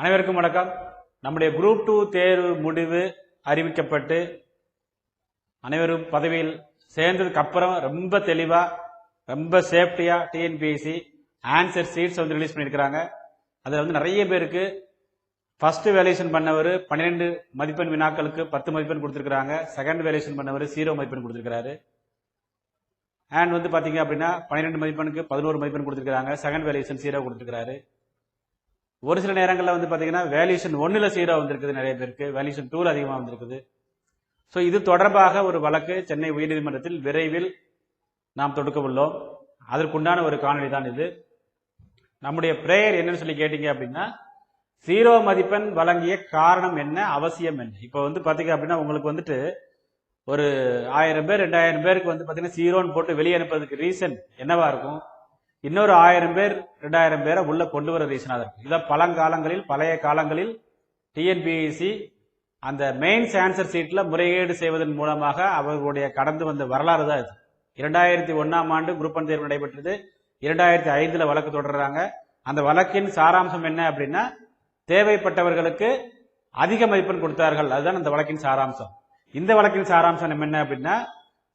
அனைவருக்கும் வணக்கம். நம்முடைய குரூப் டூ தேர்வு முடிவு அறிவிக்கப்பட்டு அனைவரும் பதவியில் சேர்ந்ததுக்கு அப்புறம் ரொம்ப தெளிவாக ரொம்ப சேஃப்டியாக டிஎன்பிஎஸ்சி ஆன்சர் சீட்ஸ் வந்து ரிலீஸ் பண்ணியிருக்கிறாங்க. அதில் வந்து நிறைய பேருக்கு ஃபர்ஸ்ட் வேல்யூஷன் பண்ணவர் பன்னிரெண்டு மதிப்பெண் வினாக்களுக்கு பத்து மதிப்பெண் கொடுத்துருக்குறாங்க. செகண்ட் வேல்யூஷன் பண்ணவர் ஜீரோ மதிப்பெண் கொடுத்துருக்காரு அண்ட் வந்து பார்த்தீங்க அப்படின்னா பன்னிரெண்டு மதிப்பெண்ணுக்கு பதினோரு மதிப்பெண் கொடுத்துருக்காங்க செகண்ட் வேல்யூஷன் ஜீரோ கொடுத்துருக்காரு ஒரு சில நேரங்களில் வந்து பார்த்தீங்கன்னா வேல்யூஷன் ஒன்றில் ஜீரோ வந்திருக்குது நிறைய பேருக்கு. வேல்யூஷன் டூவில் அதிகமாக வந்திருக்குது. ஸோ இது தொடர்பாக ஒரு வழக்கு சென்னை உயர்நீதிமன்றத்தில் விரைவில் நாம் தொடுக்க உள்ளோம். அதற்குண்டான ஒரு காணொளி தான் இது. நம்முடைய பிரேயர் என்னன்னு சொல்லி கேட்டீங்க அப்படின்னா ஜீரோ மதிப்பெண் வழங்கிய காரணம் என்ன அவசியம் என்ன? இப்போ வந்து பார்த்தீங்க அப்படின்னா உங்களுக்கு வந்துட்டு ஒரு ஆயிரம் பேர் ரெண்டாயிரம் பேருக்கு வந்து பார்த்தீங்கன்னா சீரோன்னு போட்டு வெளியே அனுப்புறதுக்கு ரீசன் என்னவா இருக்கும்? இன்னொரு ஆயிரம் பேர் ரெண்டாயிரம் பேரை உள்ள கொண்டு வர ரீசனாக இருக்கும் பழங்காலங்களில் பழைய காலங்களில் டிஎன்பிஎஸ்சி அந்த மெயின்ஸ் ஆன்சர் சீட்டில் முறைகேடு செய்வதன் மூலமாக அவர்களுடைய கடந்து வந்த வரலாறு தான் இது. இரண்டாயிரத்தி ஒன்னாம் ஆண்டு குரூப் ஒன் தேர்வு நடைபெற்றது. இரண்டாயிரத்தி ஐந்தில் வழக்கு தொடர்றாங்க. அந்த வழக்கின் சாராம்சம் என்ன அப்படின்னா தேவைப்பட்டவர்களுக்கு அதிக மதிப்பெண் கொடுத்தார்கள். அதுதான் அந்த வழக்கின் சாராம்சம். இந்த வழக்கின் சாராம்சம் என்ன அப்படின்னா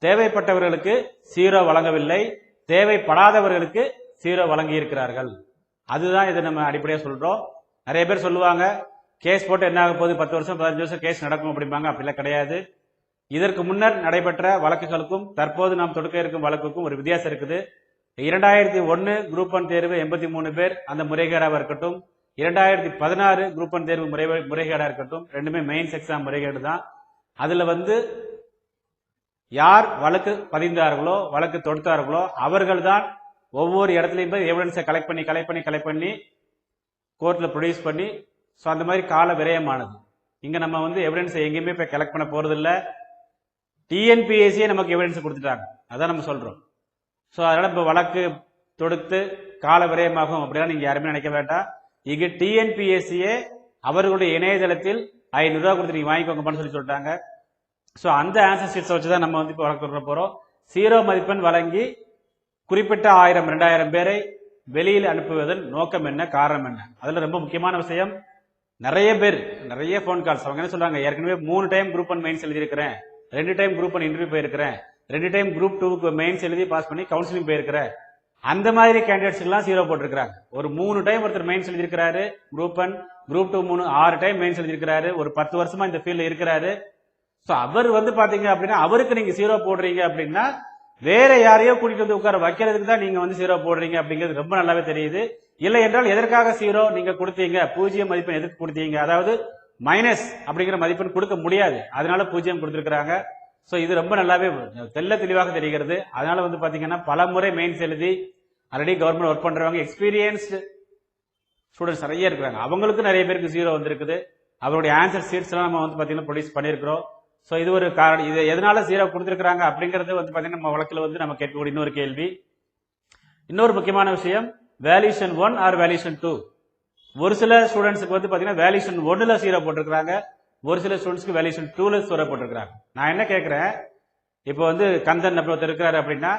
தேவைப்பட்டவர்களுக்கு சீரோ வழங்கவில்லை. தேவைப்படாதவர்களுக்கு சீரோ வழங்கி இருக்கிறார்கள் அதுதான் இதை நம்ம அடிப்படையாக சொல்கிறோம் நிறைய பேர் சொல்லுவாங்க கேஸ் போட்டு என்ன ஆக போகுது? பத்து வருஷம் பதினஞ்சு வருஷம் கேஸ் நடக்கும் அப்படிம்பாங்க. அப்படிலாம் கிடையாது. இதற்கு முன்னர் நடைபெற்ற வழக்குகளுக்கும் தற்போது நாம் தொடுக்க இருக்கும் வழக்குக்கும் ஒரு வித்தியாசம் இருக்குது. இரண்டாயிரத்தி ஒன்று குரூப் ஒன் தேர்வு எண்பத்தி மூணு பேர் அந்த முறைகேடாக இருக்கட்டும். இரண்டாயிரத்தி பதினாறு குரூப் ஒன் தேர்வு முறை முறைகேடாக இருக்கட்டும். ரெண்டுமே மெயின்ஸ் எக்ஸாம் முறைகேடு தான். அதில் வந்து யார் வழக்கு பதிந்தார்களோ வழக்கு தொடுத்தார்களோ அவர்கள் தான் ஒவ்வொரு இடத்துலையும் போய் எவிடன்ஸை கலெக்ட் பண்ணி கலெக்ட் பண்ணி கலெக்ட் பண்ணி கோர்ட்டில் ப்ரொடியூஸ் பண்ணி ஸோ அந்த மாதிரி கால விரயமானது. இங்கே நம்ம வந்து எவிடன்ஸை எங்கேயுமே போய் கலெக்ட் பண்ண போகிறதில்ல டிஎன்பிஎஸ்சியே நமக்கு எவிடன்ஸ் கொடுத்துட்டாங்க. அதான் நம்ம சொல்கிறோம் ஸோ அதனால் இப்போ வழக்கு தொடுத்து கால விரயமாகும் அப்படிலாம் நீங்கள் யாருமே நினைக்க வேண்டாம். இங்கே டிஎன்பிஎஸ்சியே அவர்களுடைய இணையதளத்தில் ஐநூறுரூவா கொடுத்து நீங்க வாங்கிக்கோங்கன்னு சொல்லி சொல்லிட்டாங்க. ஸோ அந்த ஆன்சர் ஷீட்ஸை வச்சு தான் நம்ம வந்து இப்போ வழக்கு போகிறோம் சீரோ மதிப்பெண் வழங்கி குறிப்பிட்ட ஆயிரம் ரெண்டாயிரம் பேரை வெளியில் அனுப்புவதன் நோக்கம் என்ன காரணம் என்ன? அதில் ரொம்ப முக்கியமான விஷயம் நிறைய பேர் நிறைய ஃபோன் கால்ஸ் அவங்க என்ன சொல்றாங்க? ஏற்கனவே மூணு டைம் குரூப் ஒன் மெயின்ஸ் எழுதியிருக்கிறேன். ரெண்டு டைம் குரூப் ஒன் இன்டர்வியூ போயிருக்கிறேன். ரெண்டு டைம் குரூப் டூக்கு மெயின்ஸ் எழுதி பாஸ் பண்ணி கவுன்சிலிங் போயிருக்கிறேன். அந்த மாதிரி கேண்டிடேட்ஸ்லாம் சீரோ போட்டிருக்கிறாங்க. ஒரு மூணு டைம் ஒருத்தர் மெயின்ஸ் எழுதியிருக்கிறாரு குரூப் ஒன் குரூப் டூ மூணு ஆறு டைம் மெயின்ஸ் எழுதியிருக்கிறாரு. ஒரு பத்து வருஷமா இந்த ஃபீல்டில் இருக்கிறாரு. சோ அவர் வந்து பாத்தீங்க அப்படின்னா அவருக்கு நீங்க சீரோ போடுறீங்க அப்படின்னா வேற யாரையோ கூட்டிட்டு வந்து உட்கார வைக்கிறதுக்கு தான் நீங்க வந்து சீரோ போடுறீங்க அப்படிங்கிறது ரொம்ப நல்லாவே தெரியுது. இல்லை என்றால் எதற்காக சீரோ நீங்க கொடுத்தீங்க? பூஜ்ஜியம் மதிப்பெண் எதுக்கு கொடுத்தீங்க? அதாவது மைனஸ் அப்படிங்கிற மதிப்பெண் கொடுக்க முடியாது. அதனால பூஜ்ஜியம் கொடுத்துருக்காங்க ஸோ இது ரொம்ப நல்லாவே தெல்ல தெளிவாக தெரிகிறது. அதனால வந்து பாத்தீங்கன்னா பல முறை மெயின்ஸ் எழுதி ஆல்ரெடி கவர்மெண்ட் ஒர்க் பண்றவங்க எக்ஸ்பீரியன்ஸ்டு ஸ்டூடெண்ட்ஸ் நிறைய இருக்கிறாங்க. அவங்களுக்கு நிறைய பேருக்கு ஜீரோ வந்திருக்குது. அவருடைய ஆன்சர் சீட்ஸ் எல்லாம் நம்ம வந்து பாத்தீங்கன்னா ப்ரொடியூஸ் பண்ணியிருக்கிறோம். ஸோ இது ஒரு காரணம். இது எதனால ஜீரோ கொடுத்துருக்குறாங்க அப்படிங்கறது வந்து பார்த்தீங்கன்னா நம்ம வழக்கில் வந்து நம்ம கேட்கக்கூடிய இன்னொரு கேள்வி. இன்னொரு முக்கியமான விஷயம் valuation one or valuation two ஒரு சில ஸ்டூடெண்ட்ஸுக்கு வந்து பார்த்தீங்கன்னா வேல்யூஷன் ஒன்றில் ஜீரோ போட்டிருக்கிறாங்க. ஒரு சில ஸ்டூடெண்ட்ஸ்க்கு வேல்யூஷன் டூல ஜீரோ போட்டிருக்கிறாங்க. நான் என்ன கேட்குறேன்? இப்போ வந்து கந்தன் அப்படி ஒருத்தர் இருக்கிறாரு அப்படின்னா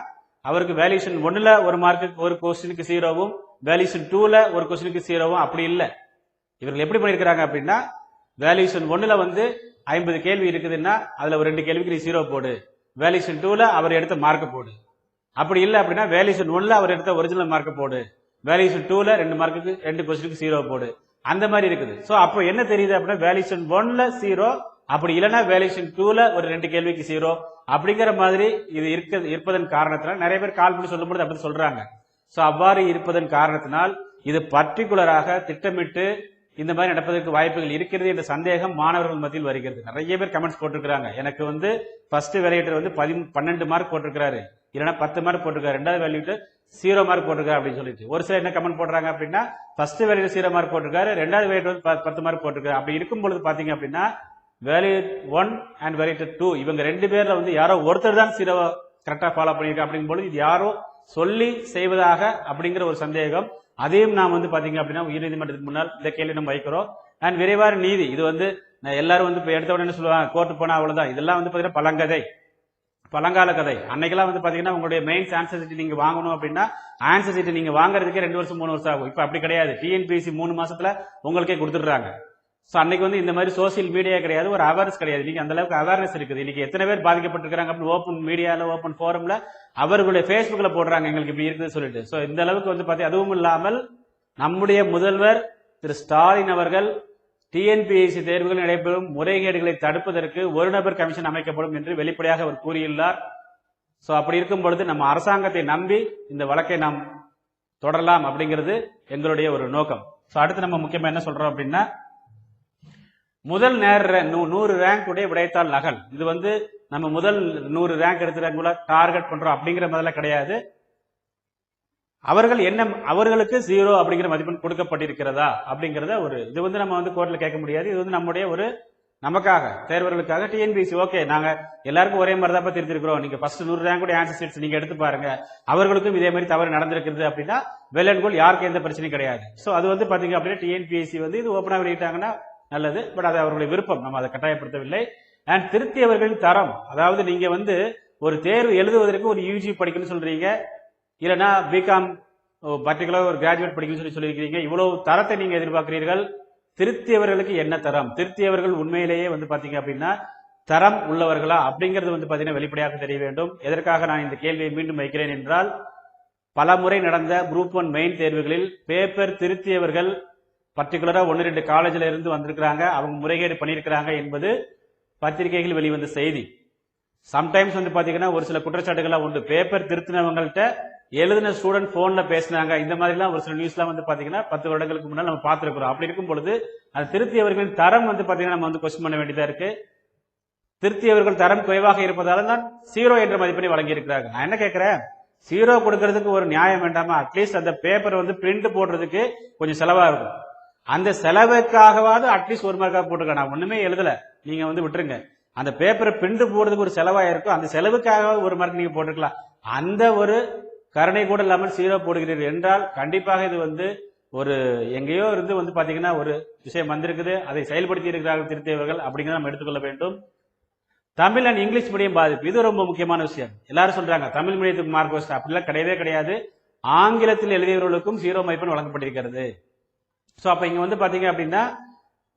அவருக்கு வேல்யூஷன் ஒன்றில் ஒரு மார்க்கு ஒரு கொஸ்டினுக்கு ஜீரோவும் வேல்யூஷன் டூவில் ஒரு கொஸ்டினுக்கு ஜீரோவும் அப்படி இல்லை. இவர்கள் எப்படி பண்ணியிருக்கிறாங்க அப்படின்னா வேல்யூஷன் ஒன்றில் வந்து ஐம்பது கேள்வி இருக்குதுன்னா அதில் ஒரு ரெண்டு கேள்விக்கு நீ ஜீரோ போடு. வேல்யூஷன் டூவில் அவர் எடுத்த மார்க்கை போடு. அப்படி இல்லை அப்படின்னா வேல்யூஷன் ஒன்ல அவர் எடுத்த ஒரிஜினல் மார்க்கை போடு. வேல்யூஷன் டூவில் ரெண்டு மார்க்குக்கு ரெண்டு கொஸ்டினுக்கு ஜீரோ போடு. அந்த மாதிரி இருக்குது. ஸோ அப்போ என்ன தெரியுது அப்படின்னா வேல்யூஷன் ஒன்ல ஜீரோ அப்படி இல்லைன்னா வேல்யூஷன் டூல ஒரு ரெண்டு கேள்விக்கு ஜீரோ அப்படிங்கிற மாதிரி இது இருக்க இருப்பதன் காரணத்தினால் நிறைய பேர் கால் பண்ணி சொல்லும்போது அப்படி சொல்றாங்க. ஸோ அவ்வாறு இருப்பதன் காரணத்தினால் இது பர்டிகுலராக திட்டமிட்டு இந்த மாதிரி நடப்பதற்கு வாய்ப்புகள் இருக்கிறது என்ற சந்தேகம் மாணவர்கள் மத்தியில் வருகிறது. நிறைய பேர் கமெண்ட்ஸ் போட்டிருக்கிறாங்க. எனக்கு வந்து ஃபர்ஸ்ட் வேலையேட்டர் வந்து பதி பன்னெண்டு மார்க் போட்டிருக்கிறாரு. இல்லைன்னா பத்து மார்க் போட்டிருக்காரு ரெண்டாவது வேலையிட்டு சீரோ மார்க் போட்டிருக்காரு அப்படின்னு சொல்லிட்டு. ஒரு சிலர் என்ன கமெண்ட் போடுறாங்க அப்படின்னா ஃபர்ஸ்ட் வேலையில சீரோ மார்க் போட்டிருக்காரு. ரெண்டாவது வேலையிட்டு வந்து பத்து மார்க் போட்டிருக்காரு. அப்படி இருக்கும் பொழுது பாத்தீங்க அப்படின்னா valuate one and valuate two இவங்க ரெண்டு பேர்ல வந்து யாரோ ஒருத்தர் தான் சீரோ கரெக்டா ஃபாலோ பண்ணியிருக்கா அப்படிங்கும் பொழுது இது யாரோ சொல்லி செய்வதாக அப்படிங்கிற ஒரு சந்தேகம் அதையும் நாம் வந்து பார்த்தீங்க அப்படின்னா உயர்நீதிமன்றத்துக்கு முன்னால் இந்த கேள்வி நம்ம வைக்கிறோம். அண்ட் விரைவார நீதி இது வந்து நான் எல்லாரும் வந்து இப்போ எடுத்த உடனே சொல்லுவாங்க கோர்ட்டு போனால் அவ்வளோதான் இதெல்லாம் வந்து பார்த்தீங்கன்னா பழங்கதை. பழங்கால கதை. அன்னைக்கெல்லாம் வந்து பாத்தீங்கன்னா உங்களுடைய மெயின்ஸ் ஆன்சர் சீட் நீங்க வாங்கணும் அப்படின்னா ஆன்சர் சீட் நீங்க வாங்குறதுக்கே ரெண்டு வருஷம் மூணு வருஷம் ஆகும். இப்ப அப்படி கிடையாது. டிஎன்பிஎஸ்சி மூணு மாசத்துல உங்களுக்கே கொடுத்துடுறாங்க. ஸோ அன்னைக்கு வந்து இந்த மாதிரி சோசியல் மீடியா கிடையாது ஒரு அவேர்னஸ் கிடையாது. இன்னைக்கு அந்த அளவுக்கு அவேர்னஸ் இருக்குது. இன்னைக்கு எத்தனை பேர் பாதிக்கப்பட்டிருக்காங்க அப்படின்னு ஓப்பன் மீடியால ஓப்பன் ஃபோரம்ல அவர்களுடைய ஃபேஸ்புக்கில் போடுறாங்க. எங்களுக்கு இப்படி இருக்குதுன்னு சொல்லிட்டு. ஸோ இந்த அளவுக்கு வந்து பார்த்தீங்க அதுவும் இல்லாமல் நம்முடைய முதல்வர் திரு ஸ்டாலின் அவர்கள் டிஎன்பிஎஸ்சி தேர்வுகள் நடைபெறும். முறைகேடுகளை தடுப்பதற்கு ஒரு நபர் கமிஷன் அமைக்கப்படும் என்று வெளிப்படையாக அவர் கூறியுள்ளார். ஸோ அப்படி இருக்கும் பொழுது நம்ம அரசாங்கத்தை நம்பி இந்த வழக்கை நாம் தொடரலாம் அப்படிங்கிறது எங்களுடைய ஒரு நோக்கம். ஸோ அடுத்து நம்ம முக்கியமாக என்ன சொல்றோம் அப்படின்னா முதல் நேர நூ- நூறு ரேங்க் உடைய விடைத்தாள் நகல். இது வந்து நம்ம முதல் நூறு ரேங்க் எடுத்துறவங்கள டார்கெட் பண்றோம் அப்படிங்கிற முதல்ல கிடையாது. அவர்கள் என்ன அவர்களுக்கு ஜீரோ அப்படிங்கிற மதிப்பெண் கொடுக்கப்பட்டிருக்கிறதா அப்படிங்கிறத ஒரு இது வந்து நம்ம வந்து கோர்ட்டில் கேட்க முடியாது. இது வந்து நம்முடைய ஒரு நமக்காக தேர்வர்களுக்காக டிஎன்பிசி ஓகே நாங்க எல்லாருக்கும் ஒரே மாதிரி தான் தெரிஞ்சிருக்கிறோம் நீங்க ஃபர்ஸ்ட் நூறு ரேங்க் கூட ஆன்சர் ஷீட்ஸ் நீங்க எடுத்து பாருங்க. அவர்களுக்கும் இதே மாதிரி தவறு நடந்திருக்கிறது அப்படின்னா வெல் அண்ட் யாருக்கும் எந்த பிரச்சனையும் கிடையாது. ஸோ அது வந்து பாத்தீங்க அப்படின்னா டிஎன்பிஎஸ்சி வந்து இது ஓப்பனாக வெளியிட்டாங்கன்னா நல்லது. பட் அது அவர்களுடைய விருப்பம். நம்ம அதை கட்டாயப்படுத்தவில்லை. அண்ட் திருத்தியவர்களின் தரம். அதாவது நீங்க வந்து ஒரு தேர்வு எழுதுவதற்கு ஒரு யூஜி படிக்கணும்னு சொல்றீங்க. இல்லைன்னா பிகாம் பர்டிகுலர் ஒரு கிராஜுவேட் படிக்கணும்னு சொல்லி சொல்லியிருக்கிறீங்க. இவ்வளவு தரத்தை நீங்க எதிர்பார்க்கிறீர்கள். திருத்தியவர்களுக்கு என்ன தரம்? திருத்தியவர்கள் உண்மையிலேயே வந்து பாத்தீங்க அப்படின்னா தரம் உள்ளவர்களா? அப்படிங்கிறது வந்து பாத்தீங்கன்னா வெளிப்படையாக தெரிய வேண்டும். எதற்காக நான் இந்த கேள்வியை மீண்டும் வைக்கிறேன் என்றால் பல முறை நடந்த குரூப் ஒன் மெயின் தேர்வுகளில் பேப்பர் திருத்தியவர்கள் பர்டிகுலரா ஒன்னு ரெண்டு காலேஜ்ல இருந்து வந்திருக்கிறாங்க. அவங்க முறைகேடு பண்ணியிருக்கிறாங்க என்பது பத்திரிகைகள் வெளிவந்த செய்தி. சம்டைம்ஸ் வந்து பாத்தீங்கன்னா ஒரு சில குற்றச்சாட்டுகள்லாம் உண்டு. பேப்பர் திருத்தினவங்கள்ட்ட எழுதின ஸ்டூடெண்ட் போன்ல பேசினாங்க. இந்த மாதிரிலாம் ஒரு சில நியூஸ்லாம் வந்து பாத்தீங்கன்னா பத்து வருடங்களுக்கு முன்னால் நம்ம பார்த்துருக்குறோம். அப்படி இருக்கும் பொழுது அது திருத்தியவர்களின் தரம் வந்து பாத்தீங்கன்னா நம்ம வந்து கொஸ்டின் பண்ண வேண்டியதா இருக்கு. திருத்தியவர்கள் தரம் குறைவாக இருப்பதால தான் சீரோ என்ற மதிப்பெண்ணை வழங்கியிருக்கிறாங்க. நான் என்ன கேட்கிறேன் ஜீரோ கொடுக்கறதுக்கு ஒரு நியாயம் வேண்டாமா? அட்லீஸ்ட் அந்த பேப்பர் வந்து பிரிண்ட் போடுறதுக்கு கொஞ்சம் செலவா இருக்கும். அந்த செலவுக்காகவாவது அட்லீஸ்ட் ஒரு மார்க்காக போட்டுருக்க நான் ஒண்ணுமே எழுதல. நீங்க வந்து விட்டுருங்க. அந்த பேப்பரை பிரிண்ட் போடுறதுக்கு ஒரு செலவாக இருக்கும் அந்த செலவுக்காக ஒரு மார்க் நீங்க போட்டுக்கலாம். அந்த ஒரு கருணை கூட இல்லாமல் சீரோ போடுகிறீர்கள் என்றால் கண்டிப்பாக இது வந்து ஒரு எங்கேயோ இருந்து வந்து பாத்தீங்கன்னா ஒரு விஷயம் வந்திருக்குது. அதை செயல்படுத்தி இருக்கிறார்கள் திருத்தியவர்கள் அப்படிங்கிறத நம்ம எடுத்துக்கொள்ள வேண்டும். தமிழ் அண்ட் இங்கிலீஷ் மீடியம் பாதிப்பு. இது ரொம்ப முக்கியமான விஷயம். எல்லாரும் சொல்றாங்க தமிழ் மீடியத்துக்கு மார்க் வச்சு அப்படிலாம் கிடையவே கிடையாது. ஆங்கிலத்தில் எழுதியவர்களுக்கும் ஜீரோ மதிப்பெண் வழங்கப்பட்டிருக்கிறது. ஸோ அப்போ இங்கே வந்து பார்த்தீங்க அப்படின்னா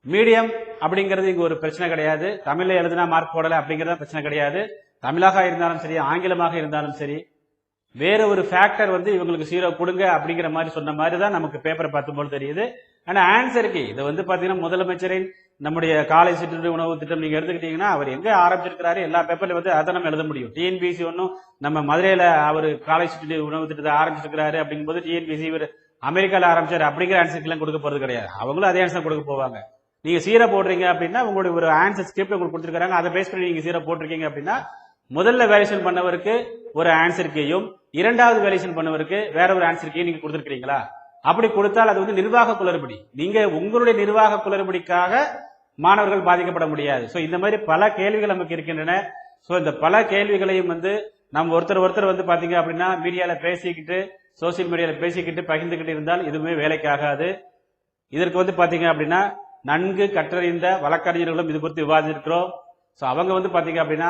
மீடியம் அப்படிங்கிறது இங்கே ஒரு பிரச்சனை கிடையாது. தமிழில் எழுதினா மார்க் போடலை அப்படிங்கிறது பிரச்சனை கிடையாது. தமிழாக இருந்தாலும் சரி ஆங்கிலமாக இருந்தாலும் சரி வேற ஒரு ஃபேக்டர் வந்து இவங்களுக்கு சீரோ கொடுங்க அப்படிங்கிற மாதிரி சொன்ன மாதிரி தான் நமக்கு பேப்பரை பார்த்தும்போது தெரியுது. ஆனால் ஆன்சருக்கு இது வந்து பார்த்தீங்கன்னா முதலமைச்சரின் நம்முடைய காலை சிற்றுண்டி உணவு திட்டம் நீங்கள் எடுத்துக்கிட்டீங்கன்னா அவர் எங்கே ஆரம்பிச்சிருக்கிறாரு எல்லா பேப்பரில் வந்து அதை நம்ம எழுத முடியும். டிஎன்பிசி ஒன்றும் நம்ம மதுரையில் அவர் காலை சிற்றுண்டி உணவு திட்டத்தை ஆரம்பிச்சிருக்கிறாரு அப்படிங்கும்போது டிஎன்பிசி இவர் அமெரிக்காவில் ஆரம்பிச்சார். அப்படிங்கிற ஆன்சருக்கு கொடுக்க போகிறது கிடையாது. அவங்களும் அதே ஆன்சர் கொடுக்க போவாங்க. நீங்கள் சீரை போடுறீங்க அப்படின்னா உங்களுடைய ஒரு ஆன்சர் ஸ்கிரிப்ட் உங்களுக்கு கொடுத்துருக்காங்க. அதை பேஸ் பண்ணி நீங்கள் சீரை போட்டிருக்கீங்க அப்படின்னா முதல்ல வேலேஷன் பண்ணவருக்கு ஒரு ஆன்சர் கீயும் இரண்டாவது வேலேஷன் பண்ணவருக்கு வேற ஒரு ஆன்சர் கீயும் கொடுத்துருக்கீங்களா அப்படி கொடுத்தால் அது வந்து நிர்வாக குளறுபடி. நீங்க உங்களுடைய நிர்வாக குளறுபடிக்காக மாணவர்கள் பாதிக்கப்பட முடியாது. ஸோ இந்த மாதிரி பல கேள்விகள் நமக்கு இருக்கின்றன. ஸோ இந்த பல கேள்விகளையும் வந்து நம்ம ஒருத்தர் ஒருத்தர் வந்து பாத்தீங்க அப்படின்னா மீடியால பேசிக்கிட்டு சோசியல் மீடியாவில் பேசிக்கிட்டு பகிர்ந்துக்கிட்டு இருந்தால் எதுவுமே வேலைக்கு ஆகாது இதற்கு வந்து பார்த்தீங்க அப்படின்னா நன்கு கற்றறிந்த வழக்கறிஞர்களும் இது குறித்து விவாதித்திருக்கிறோம். ஸோ அவங்க வந்து பார்த்தீங்க அப்படின்னா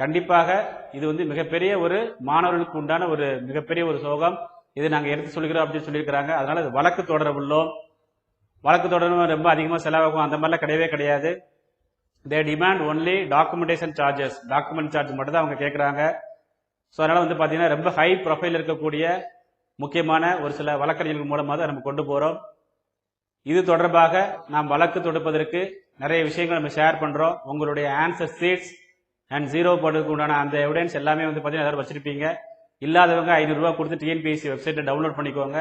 கண்டிப்பாக இது வந்து மிகப்பெரிய ஒரு மாணவர்களுக்கு உண்டான ஒரு மிகப்பெரிய ஒரு சோகம். இது நாங்கள் எடுத்து சொல்கிறோம் அப்படின்னு சொல்லியிருக்கிறாங்க. அதனால இது வழக்கு தொடர உள்ளோம். வழக்கு தொடரும் ரொம்ப அதிகமாக செலவாகும் அந்த மாதிரிலாம் கிடையவே கிடையாது. They demand only documentation charges document charge மட்டும் தான் அவங்க கேட்குறாங்க ஸோ அதனால் வந்து பார்த்தீங்கன்னா ரொம்ப ஹை ப்ரொஃபைல் இருக்கக்கூடிய முக்கியமான ஒரு சில வழக்கறிஞர்கள் மூலமாக தான் நம்ம கொண்டு போகிறோம் இது தொடர்பாக நாம் வழக்கு தொடுப்பதற்கு நிறைய விஷயங்கள் நம்ம ஷேர் பண்ணுறோம் உங்களுடைய ஆன்சர் சீட்ஸ் அண்ட் ஜீரோ போடுறதுக்கு உண்டான அந்த எவிடன்ஸ் எல்லாமே வந்து பார்த்தீங்கன்னா எல்லாரும் வச்சிருப்பீங்க. இல்லாதவங்க ஐநூறுரூவா கொடுத்து டிஎன்பிஎஸ்சி வெப்சைட்டை டவுன்லோட் பண்ணிக்கோங்க.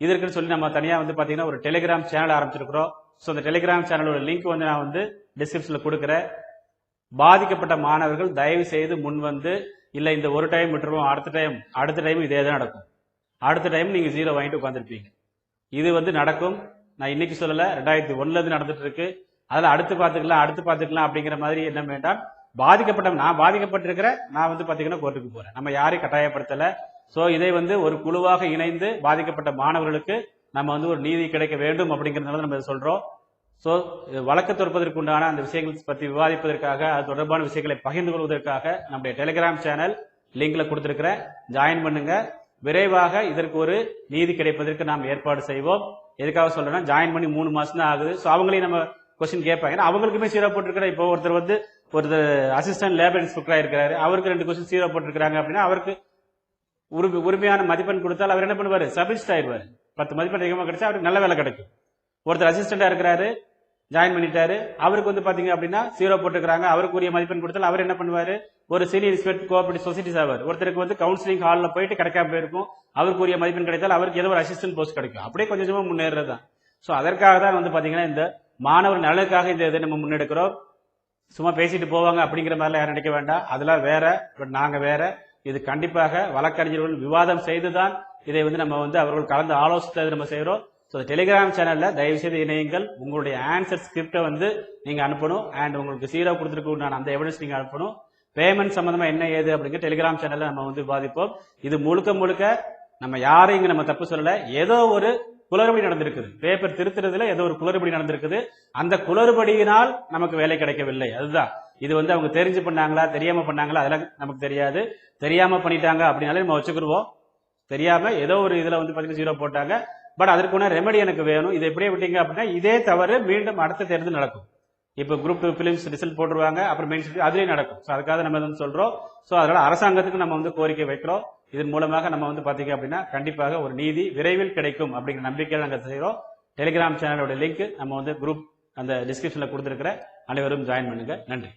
இதற்குன்னு சொல்லி நம்ம தனியாக வந்து பார்த்தீங்கன்னா ஒரு டெலிகிராம் சேனல் ஆரம்பிச்சிருக்கிறோம். ஸோ அந்த டெலிகிராம் சேனலோட லிங்க் வந்து நான் வந்து டிஸ்கிரிப்ஷனில் கொடுக்குறேன். பாதிக்கப்பட்ட மாணவர்கள் தயவு செய்து முன் வந்து இல்லை இந்த ஒரு டைம் விட்டுருவோம் அடுத்த டைம் அடுத்த டைம் இதே தான் நடக்கும். அடுத்த டைம் நீங்கள் ஜீரோ வாங்கிட்டு உட்காந்துருப்பீங்க இது வந்து நடக்கும். நான் இன்னைக்கு சொல்லல ரெண்டாயிரத்தி ஒண்ணுல இருந்து நடந்துட்டு இருக்கு அதில் அடுத்து பார்த்துக்கலாம் அடுத்து பார்த்துக்கலாம் அப்படிங்கிற மாதிரி என்ன வேண்டாம். பாதிக்கப்பட்ட நான் பாதிக்கப்பட்டிருக்கிறேன் நான் வந்து பார்த்தீங்கன்னா கோர்ட்டுக்கு போகிறேன் நம்ம யாரையும் கட்டாயப்படுத்தலை. ஸோ இதை வந்து ஒரு குழுவாக இணைந்து பாதிக்கப்பட்ட மாணவர்களுக்கு நம்ம வந்து ஒரு நீதி கிடைக்க வேண்டும் அப்படிங்கிறதுனால நம்ம இதை சொல்கிறோம் ஸோ வழக்கு தொடுப்பதற்கு உண்டான அந்த விஷயங்கள் பற்றி விவாதிப்பதற்காக அது தொடர்பான விஷயங்களை பகிர்ந்து கொள்வதற்காக நம்முடைய டெலிகிராம் சேனல் லிங்க்ல கொடுத்துருக்குறேன் ஜாயின் பண்ணுங்கள் விரைவாக இதற்கு ஒரு நீதி கிடைப்பதற்கு நாம் ஏற்பாடு செய்வோம். எதுக்காக சொல்றேன்னா ஜாயின் பண்ணி மூணு மாசம் தான் ஆகுது. ஸோ அவங்களையும் நம்ம கொஸ்டின் கேட்பாங்க. ஏன்னா அவங்களுக்குமே சீரோ போட்டிருக்கிற இப்போ ஒருத்தர் வந்து ஒருத்தர் அசிஸ்டன்ட் லேபர் இன்ஸ்பெக்டராக இருக்கிறாரு. அவருக்கு ரெண்டு கொஸ்டின் சீரோ போட்டிருக்கிறாங்க அப்படின்னா அவருக்கு உரிமை உரிமையான மதிப்பெண் கொடுத்தால் அவர் என்ன பண்ணுவார்? சபிஸ்ட் ஆயிடுவார். பத்து மதிப்பெண் அதிகமாக கிடைச்சா அவருக்கு நல்ல வேலை கிடைக்கும். ஒருத்தர் அசிஸ்டண்டாக இருக்கிறாரு ஜாயின் பண்ணிட்டாரு. அவருக்கு வந்து பார்த்தீங்க அப்படின்னா சீரோ போட்டுக்கிறாங்க அவருக்கு உரிய மதிப்பெண் கொடுத்தால் அவர் என்ன பண்ணுவார்? ஒரு சீனியர் இன்ஸ்பெக்டர் கோஆபரேட்டிவ் சொசைட்டிஸ் ஆவார் ஒருத்தருக்கு வந்து கவுன்சிலிங் ஹாலில் போயிட்டு கிடைக்காம போயிருக்கும். அவருக்கு உரிய மதிப்பெண் கிடைத்தால் அவருக்கு ஏதோ ஒரு அசிஸ்டன்ட் போஸ்ட் கிடைக்கும். அப்படியே கொஞ்சம் கொஞ்சமாக முன்னேறது தான். ஸோ அதற்காக தான் வந்து பார்த்தீங்கன்னா இந்த மாணவர் நலனுக்காக இந்த இதை நம்ம முன்னெடுக்கிறோம். சும்மா பேசிட்டு போவாங்க அப்படிங்கிற மாதிரிலாம் யாரும் நினைக்க வேண்டாம். அதெல்லாம் வேற பட் நாங்கள் வேற. இது கண்டிப்பாக வழக்கறிஞர்கள் விவாதம் செய்து தான் இதை வந்து நம்ம வந்து அவர்கள் கலந்து ஆலோசித்து நம்ம செய்கிறோம். ஸோ டெலிகிராம் சேனலில் தயவுசெய்து இணையுங்கள். உங்களுடைய ஆன்சர் ஸ்கிரிப்டை வந்து நீங்கள் அனுப்பணும். அண்ட் உங்களுக்கு சீரோ கொடுத்துருக்கு உண்டான அந்த எவிடன்ஸ் நீங்கள் அனுப்பணும். பேமெண்ட் சம்மந்தமாக என்ன ஏது அப்படிங்கிற டெலிகிராம் சேனலில் நம்ம வந்து விவாதிப்போம். இது முழுக்க முழுக்க நம்ம யாரையும் நம்ம தப்பு சொல்லலை. ஏதோ ஒரு குளறுபடி நடந்திருக்குது. பேப்பர் திருத்துறதுல ஏதோ ஒரு குளறுபடி நடந்திருக்குது. அந்த குளறுபடியினால் நமக்கு வேலை கிடைக்கவில்லை. அதுதான். இது வந்து அவங்க தெரிஞ்சு பண்ணாங்களா தெரியாம பண்ணாங்களா அதெல்லாம் நமக்கு தெரியாது. தெரியாம பண்ணிட்டாங்க அப்படின்னாலே நம்ம வச்சுக்கிடுவோம் தெரியாம ஏதோ ஒரு இதுல வந்து பாத்தீங்கன்னா ஜீரோ போட்டாங்க. பட் அதற்குன ரெமெடி எனக்கு வேணும். இதை எப்படியே விட்டீங்க அப்படின்னா இதே தவறு மீண்டும் அடுத்த தேர்தல் நடக்கும். இப்போ குரூப் டூ பிலிம்ஸ் ரிசல்ட் போட்டுருவாங்க அப்புறம் மெயின் அதுலேயும் நடக்கும். ஸோ அதுக்காக நம்ம வந்து சொல்கிறோம் ஸோ அதனால் அரசாங்கத்துக்கு நம்ம வந்து கோரிக்கை வைக்கிறோம். இதன் மூலமாக நம்ம வந்து பார்த்தீங்க அப்படின்னா கண்டிப்பாக ஒரு நீதி விரைவில் கிடைக்கும் அப்படிங்கிற நம்பிக்கையில் நாங்கள் செய்கிறோம் டெலிகிராம் சேனலோட லிங்க் நம்ம வந்து குரூப் அந்த டிஸ்கிரிப்ஷனில் கொடுத்துருக்குற அனைவரும் ஜாயின் பண்ணுங்கள் நன்றி.